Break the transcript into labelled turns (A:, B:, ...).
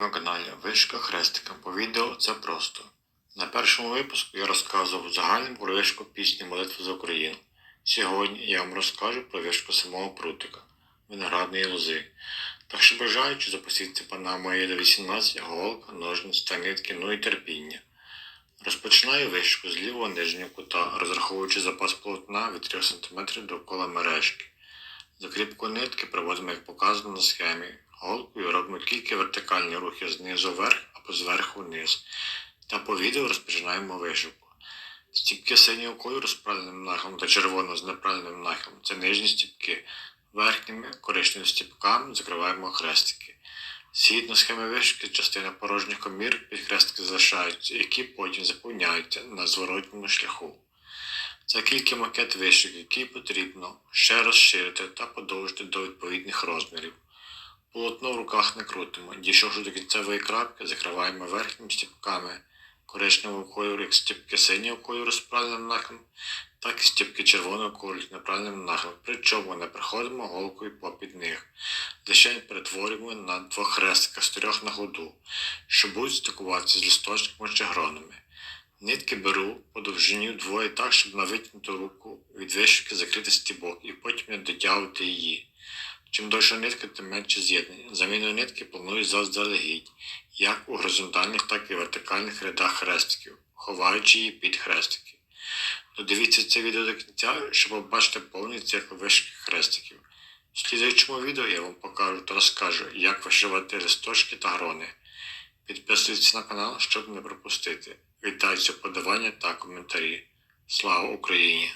A: на каналі Вишка Хрестика. По відео це просто. На першому випуску я розказував загальну про вишку пісні молитви за Україну. Сьогодні я вам розкажу про вишку самого прутика виноградної лози. Так що бажаючи запустити пана моєї до 18 голка, ножниць та нитки, ну і терпіння. Розпочинаю вишку з лівого нижнього кута, розраховуючи запас полотна від 3 см довкола мережки. Закріпку нитки проводимо, як показано на схемі. Голкою робимо тільки вертикальні рухи знизу вверх або зверху вниз. Та по відео розпочинаємо вишивку. Стіпки синього кольору з правильним нахилом та червоного з неправильним нахилом це нижні стіпки. Верхніми коричневими стіпками закриваємо хрестики. Згідно схеми вишивки, частина порожніх комірок під хрестики залишаються, які потім заповняються на зворотньому шляху. Це кілька макет вишивки, який потрібно ще розширити та подовжити до відповідних розмірів. Полотно в руках не крутимо. Дійшовши до кінцевої крапки, закриваємо верхніми стіпками коричневого кольору, як стіпки синього кольору з правильним нахилом, так і стіпки червоного кольору з неправильним нахилом. Причому не приходимо голкою попід них. Лише перетворюємо на двох хрестиках з трьох на ходу, що будуть стикуватися з листочками чи гронами. Нитки беру по довжині вдвоє так, щоб на витягнуту руку від вишивки закрити стібок і потім не дотягувати її. Чим довша нитка, тим менше з'єднання. Заміну нитки планую заздалегідь, як у горизонтальних, так і вертикальних рядах хрестиків, ховаючи її під хрестики. Додивіться це відео до кінця, щоб побачити повний цикл вишивки хрестиків. В слідуючому відео я вам покажу та розкажу, як вишивати листочки та грони. Підписуйтесь на канал, щоб не пропустити. Вітаю подавання та коментарі. Слава Україні!